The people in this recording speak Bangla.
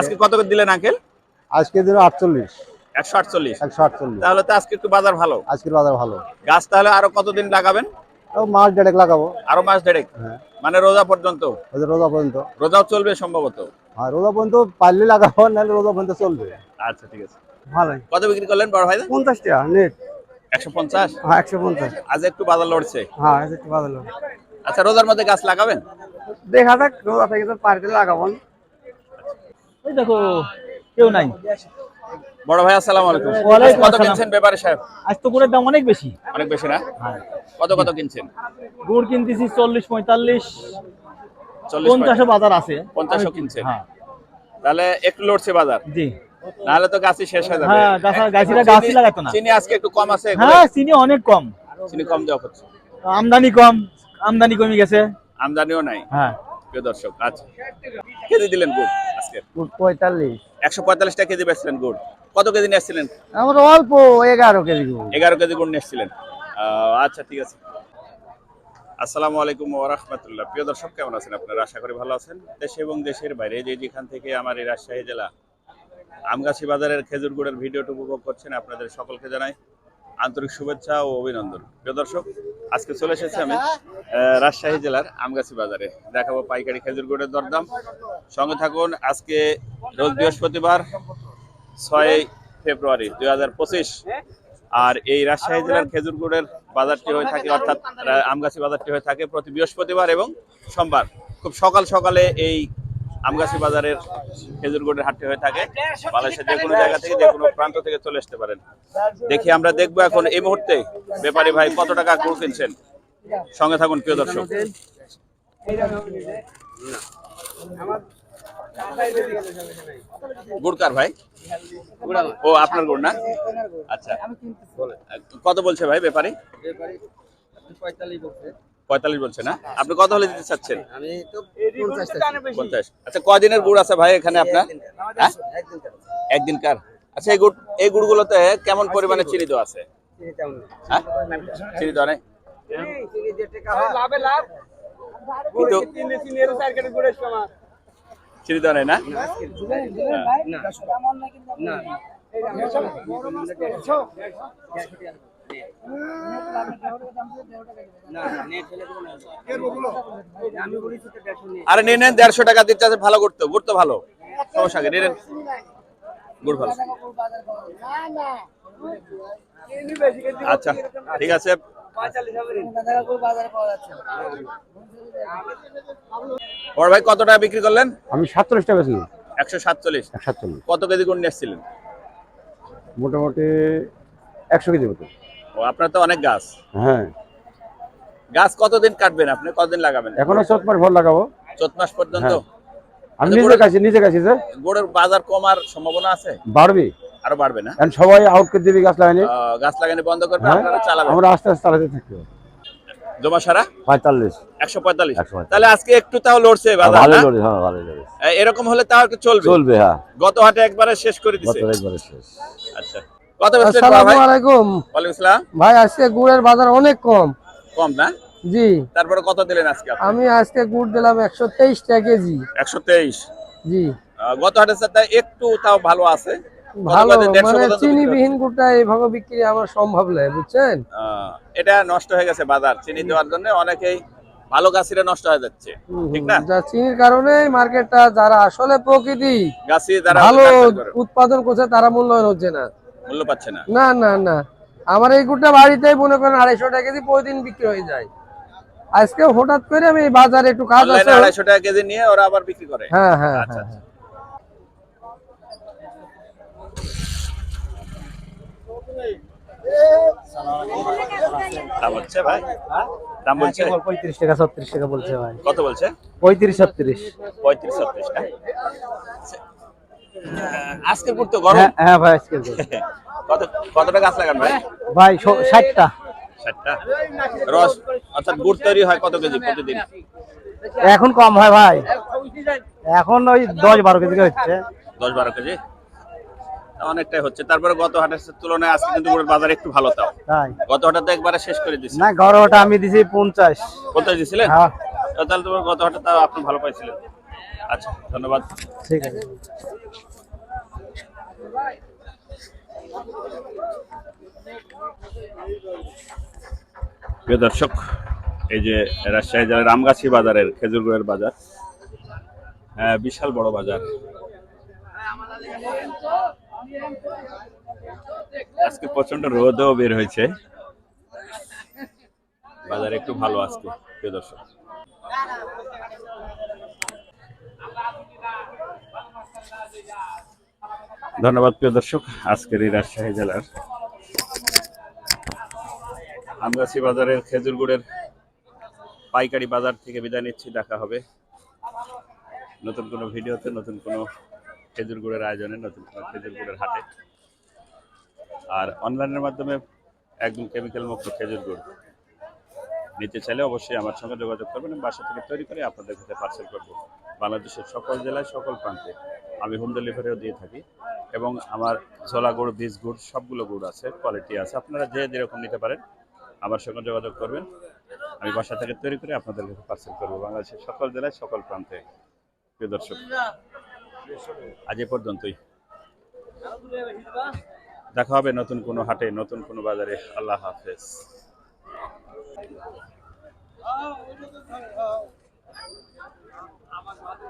আজকে কত করে দিলেন আঙ্কেল? আজকে দিন আটচল্লিশ। একশো আটচল্লিশ। একশো আটচল্লিশ। তাহলে তো আজকে একটু বাজার ভালো। আজকের বাজার ভালো। গাছ তাহলে আরও কতদিন লাগাবেন? মাস দেড়েক লাগাবো। আরও মাস দেড়েক? হ্যাঁ। মানে রোজা পর্যন্ত? রোজা পর্যন্ত। রোজাও চলবে সম্ভবত? আর রোজা পর্যন্ত পারলে লাগাবো নাহলে রোজা পর্যন্ত চলবে। আচ্ছা ঠিক আছে। ভালোই। কত বিক্রি করলেন বড় ভাই পঞ্চাশ টাকা নেট একশো পঞ্চাশ? হ্যাঁ একশো পঞ্চাশ। আজ একটু বাজার লড়ছে। হ্যাঁ একটু ভালো আচ্ছা রোজার মধ্যে গাছ লাগাবেন? দেখা যাক রোজা থেকে তো পারলে লাগাবো দেখো কেউ নাই। বড় ভাই আসসালামু আলাইকুম। কত কিনছেন ব্যাপারে সাহেব? আজ তো গুড়ের দাম অনেক বেশি। অনেক বেশি না? কত কত কিনছেন? গুড় কিনতেছি চল্লিশ পঁয়তাল্লিশ। পঞ্চাশও বাজার আছে। পঞ্চাশও কিনছেন? হ্যাঁ। তাহলে একটু লড়ছে বাজার। জি। নাহলে তো গাছই শেষ হয়ে যাবে। হ্যাঁ, গাছ- গাছিরা লাগাতো না। চিনি আজকে একটু কম আছে হ্যাঁ চিনি অনেক কম। চিনি কম দেওয়া হচ্ছে। আমদানি কম আমদানি কমে গেছে। আমদানিও নাই। হ্যাঁ। প্রিয় দর্শক আচ্ছা কেজি দিলেন গুড় আজকে? পঁয়তাল্লিশ। একশো পঁয়তাল্লিশ টাকা কেজি বেচলেন গুড়। কত কেজি নিয়ে আমার অল্প এগারো কেজি এগারো কেজি গুড় নিয়ে আচ্ছা ঠিক আছে। আসসালামু আলাইকুম ওয়া রাহমাতুল্লাহ। প্রিয় দর্শক কেমন আছেন আপনারা? আশা করি ভালো আছেন। দেশে এবং দেশের বাইরে যে যেখান থেকে আমার এই রাজশাহী জেলা আমগাছি বাজারের খেজুর গুড়ের ভিডিওটি উপভোগ করছেন আপনাদের সকলকে জানাই আন্তরিক শুভেচ্ছা ও অভিনন্দন। প্রিয় দর্শক আজকে চলে এসেছি আমি রাজশাহী জেলার আমগাছি বাজারে। দেখাবো পাইকারি খেজুর গুড়ের দরদাম। সঙ্গে থাকুন আজকে রোজ বৃহস্পতিবার ছয় ফেব্রুয়ারি দুই হাজার পঁচিশ। আর এই রাজশাহী জেলার খেজুর গুড়ের বাজারটি হয়ে থাকে অর্থাৎ আমগাছি বাজারটি হয়ে থাকে প্রতি বৃহস্পতিবার এবং সোমবার। খুব সকাল সকালে এই আমগাছি বাজারের খেজুর গুড়ের হাটটি হয়ে থাকে। বাংলাদেশের যে কোনো জায়গা থেকে যে কোনো প্রান্ত থেকে চলে আসতে পারেন। দেখি আমরা দেখব এখন এই মুহূর্তে ব্যাপারী ভাই কত টাকা গুড় কিনছেন? সঙ্গে থাকুন, প্রিয় দর্শক। গুড় কার ভাই? ও, আপনার গুড় না? আচ্ছা। কত বলছে ভাই ব্যাপারী? পঁয়তাল্লিশ বলছে না? আপনি কত হলে দিতে চাচ্ছেন? পঞ্চাশ আচ্ছা কদিনের গুড় আছে ভাই এখানে আপনার? হ্যাঁ? একদিন কার আচ্ছা এই গুড় এই গুড়গুলোতে কেমন পরিমাণে চিনি দেওয়া আছে? হ্যাঁ? চিনি দেওয়া নেই? চিনি দেওয়া নেই না? আরে নিয়ে নেন দেড়শো টাকা দিচ্ছে আছে ভালো করতো গুড় তো ভালো। সমস্যা কি নিয়ে নেন। গুড় ভালো। আচ্ছা ঠিক আছে। বড় ভাই কত টাকা বিক্রি করলেন? আমি সাতচল্লিশ টাকা একশো সাতচল্লিশ। সাতচল্লিশ। কত কেজি গুড় নিয়ে এসেছিলেন মোটামুটি একশো কেজি মতো। ও আপনার তো অনেক গাছ। হ্যাঁ। গাছ কতদিন কাটবেন আপনি? কতদিন লাগাবেন? এখনও চোদ্দ মাস ভর লাগাবো। চোদ্দ মাস পর্যন্ত? হ্যাঁ। আমি নিজে নিজে কাছি গুড়ের বাজার কমার সম্ভাবনা আছে? বাড়বি। আরও বাড়বে না? এখন সবাই আউট করে দিবি গাছ লাগানি। গাছ লাগানো বন্ধ করবে হ্যাঁ। আপনারা চালাবেন। আমরা আস্তে আস্তে চালাতে থাকব জমা সারা পঁয়তাল্লিশ। একশো পঁয়তাল্লিশ। 145 তাহলে আজকে একটু তাও লড়ছে বাজার ভালো না? হ্যাঁ ভালো লড়ি। এরকম হলে তাও চলবে? চলবে হ্যাঁ। গত হাটে একবারে শেষ করে একবারে শেষ। আচ্ছা। কত আসসালামু ভাই? আলাইকুম। আসসালাম। ভাই আজকে গুড়ের বাজার অনেক কম। কম না? জি। তারপরে কত দিলেন আজকে আমি আজকে গুড় দিলাম একশো তেইশ টাকা কেজি। জি। গত হাটের সাথে একটু তাও ভালো আছে। ভালো মানে চিনি বিক্রি বিহীন গুড়টা এইভাবে বিক্রি আমার সম্ভব নয় বুঝছেন? এটা নষ্ট হয়ে গেছে বাজার। চিনি দেওয়ার জন্য অনেকেই ভালো গাছিরা নষ্ট হয়ে যাচ্ছে। ঠিক না? চিনির কারণে মার্কেটটা যারা আসলে প্রকৃতি গাছি যারা ভালো উৎপাদন করছে তারা মূল্যায়ন হচ্ছে না। মূল্য পাচ্ছে না। না না না। আমার এই গুড়টা বাড়িতেই মনে করেন আড়াইশো টাকা কেজি প্রতিদিন বিক্রি হয়ে যায়। আজকে হঠাৎ করে আমি বাজারে একটু কাজ আছে। আড়াইশো টাকা কেজি নিয়ে ওরা আবার বিক্রি করে। হ্যাঁ হ্যাঁ আচ্ছা, হ্যাঁ। দাম হচ্ছে ভাই? দাম বলছে? পঁয়ত্রিশ টাকা ছত্রিশ টাকা বলছে ভাই। কত বলছে? পঁয়ত্রিশ ছত্রিশ। পঁয়ত্রিশ ছত্রিশ আজকের পুর গরম। হ্যাঁ হ্যাঁ ভাই আজকে বল। কত কতটা গাছ লাগান ভাই? ভাই ষাটটা। ষাটটা? রস অর্থাৎ গুড় তৈরি হয় কত কেজি প্রতিদিন? এখন কম হয় ভাই। এখন ওই দশ বারো কেজি হচ্ছে। দশ বারো কেজি? অনেকটাই হচ্ছে। তারপরে গত হাটের তুলনায় আজকে কিন্তু গুড়ের বাজার একটু ভালো তাও। গত হাটে তো একবারে শেষ করে দিচ্ছে না গরমটা আমি দিছি পঞ্চাশ। কোথায় দিছিলেন হ্যাঁ। তাহলে তোমার গত হাটে তাও আপনি ভালো পাইছিলেন। আচ্ছা ধন্যবাদ। ঠিক আছে। প্রিয় দর্শক, এই যে রাজশাহী জেলার রামগাছি বাজারের খেজুর গুড়ের বাজার হ্যাঁ বিশাল বড় বাজার। আজকে প্রচণ্ড রোদও বের হয়েছে। বাজার একটু ভালো আজকে, প্রিয় দর্শক। ধন্যবাদ, প্রিয় দর্শক, আজকের এই রাজশাহী জেলার আমগাছি বাজারের খেজুর গুড়ের পাইকারি বাজার থেকে বিদায় নিচ্ছি, দেখা হবে নতুন কোনো ভিডিওতে, নতুন কোনো খেজুর গুড়ের আয়োজনে, নতুন কোনো খেজুর গুড়ের হাটে। আর অনলাইনের মাধ্যমে একদম কেমিক্যাল মুক্ত খেজুর গুড় নিতে চাইলে অবশ্যই আমার সঙ্গে যোগাযোগ করবেন বাসা থেকে তৈরি করে আপনাদের কাছে পার্সেল করব। বাংলাদেশের সকল জেলায়, সকল প্রান্তে আমি হোম ডেলিভারিও দিয়ে থাকি এবং আমার ঝোলা গুড় বীজ গুড় সবগুলো গুড় আছে কোয়ালিটি আছে। আপনারা যে যেরকম নিতে পারেন আমার সঙ্গে যোগাযোগ করবেন। আমি বাসা থেকে তৈরি করে আপনাদের কাছে পার্সেল করব। বাংলাদেশের সকল জেলায়, সকল প্রান্তে। প্রিয় দর্শক, আজ এ পর্যন্তই। দেখা হবে নতুন কোনো হাটে, নতুন কোনো বাজারে। আল্লাহ হাফেজ।